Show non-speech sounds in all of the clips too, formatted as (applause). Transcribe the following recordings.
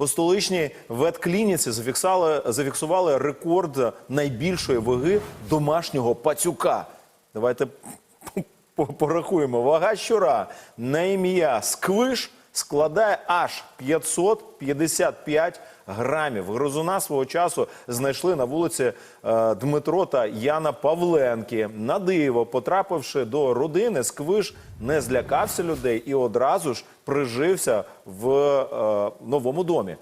У столичній ветклініці зафіксували, зафіксували рекорд найбільшої ваги домашнього пацюка. Давайте порахуємо. Вага щура на ім'я Сквиш складає аж 555 грамів. Грозуна свого часу знайшли на вулиці е, Дмитро та Яна Павленки. На диво, потрапивши до родини, Сквиш не злякався людей і одразу ж прижився в е, новому домі.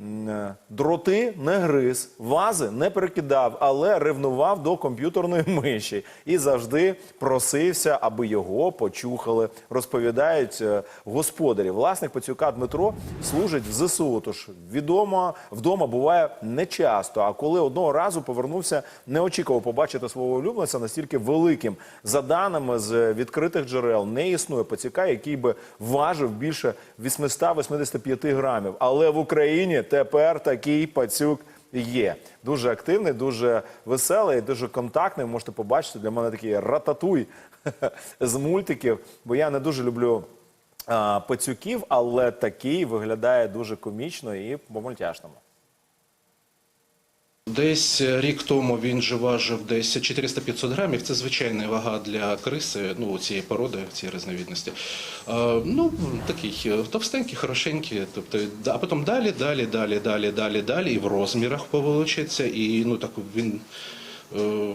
Е, Дроти не гриз, вази не перекидав, але ревнував до комп'ютерної (laughs) миші і завжди просився, аби його почухали. Розповідають е, господарі. Власник пацюка Дмитро служить в ЗСУ. Тож відомо вдома буває нечасто. А коли одного разу повернувся, не очікував побачити свого улюбленця настільки великим. За даними з відкритих джерел, не існує пацюка, який би важив більше 885 грамів. Але в Україні тепер такий пацюк є. Дуже активний, дуже веселий, дуже контактний. Ви Можете побачити для мене такий рататуй (laughs) з мультиків, бо я не дуже люблю. Пацюків, але такий виглядає дуже комічно і по-мультяшному. Десь рік тому він же важив десь 400-500 грамів. Це звичайна вага для криси, ну цієї породи, цієї різновидності. Е, ну такий е, товстенький, хорошенький. Тобто, а потім далі, далі, далі, далі, далі, далі, і в розмірах повеличиться, і ну так він. е,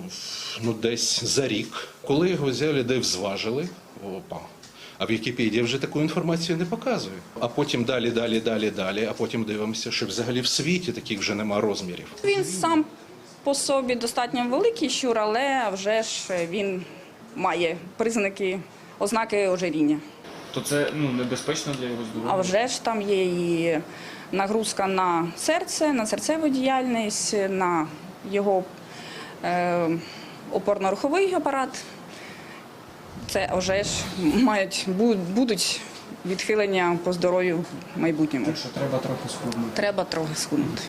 Ну, десь за рік, коли його взяли, де зважили, опа. А в Вікіпедії вже таку інформацію не показує. А потім далі, далі, далі, далі. А потім дивимося, що взагалі в світі таких вже нема розмірів. Він сам по собі достатньо великий щур, але вже ж він має признаки, ознаки ожиріння. То це ну, небезпечно для його здоров'я? А вже ж там є і нагрузка на серце, на серцеву діяльність, на його е, опорно-руховий апарат. Це вже ж мають бу- будуть відхилення по здоров'ю в майбутньому. Так що треба трохи схуднути. Треба трохи схуднути.